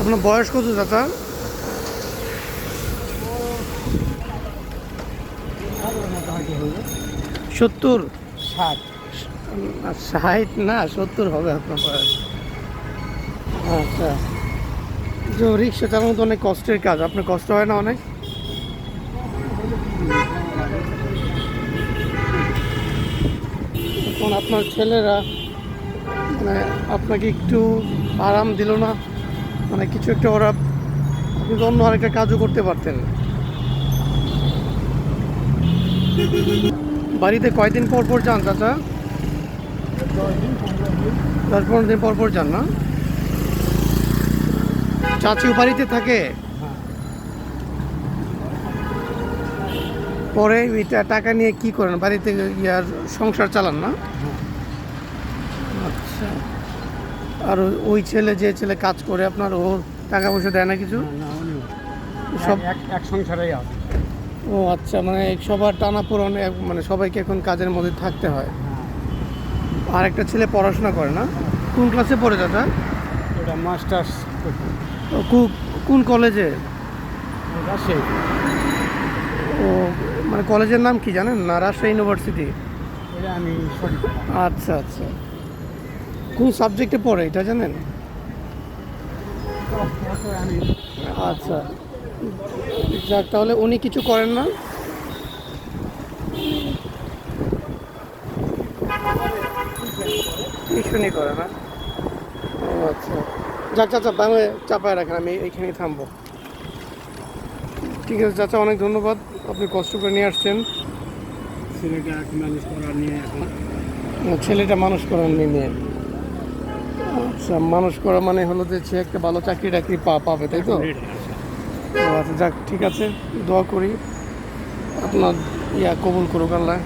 আপনার বয়স কত চাচা সত্তর? ষাট। ষাট না সত্তর হবে আপনার বয়স। আচ্ছা। যে রিক্সা চালানো তো অনেক কষ্টের কাজ আপনার কষ্ট হয় না অনেক? এখন আপনার ছেলেরা মানে আপনাকে একটু আরাম দিল না? মানে কিছু একটা ওরা আপনি তো অন্য আরেকটা কাজও করতে পারতেন। বাড়িতে কয়দিন পর পর যান, চাচা? দশ পনেরো দিন পর পর যান না? চাচিও বাড়িতে থাকে? পরে টাকা নিয়ে কি করেন? বাড়িতে সংসার চালান না আচ্ছা আর ওই- ছেলে যে ছেলে কাজ করে আপনার ও টাকা পয়সা দেয় না কিছু? সব এক সংসারেই আছে। ও আচ্ছা মানে সবার টানা পূরণ মানে সবাইকে এখন কাজের মধ্যে থাকতে হয়। আর একটা ছেলে পড়াশোনা করে না? কোন ক্লাসে পড়ে দাদা? এটা মাস্টার্স কোন কলেজে? রাজশাহী। ও মানে কলেজের নাম কি জানেন? না রাজশাহী ইউনিভার্সিটি। আমি আচ্ছা আচ্ছা। কোন সাবজেক্টে পড়ে এটা জানেন? আচ্ছা। যাক তাহলে উনি কিছু করেন না। টিউশনই করে না। ও আচ্ছা। যাক চাচা বাংলা চাপায় রাখেন আমি এইখানেই থামবো। ঠিক আছে চাচা অনেক ধন্যবাদ। আপনি কষ্ট করে নিয়ে আসছেন। ছেলেটা ম্যানেজ করার নিয়ে এখন। ছেলেটা মানুষ করার নিয়ে। আচ্ছা মানুষ করা মানে হলো যে সে একটা ভালো চাকরি টাকরি পা পাবে তাই তো? ও আচ্ছা যাক ঠিক আছে দোয়া করি আপনার ইয়া কবুল করুক আল্লাহ।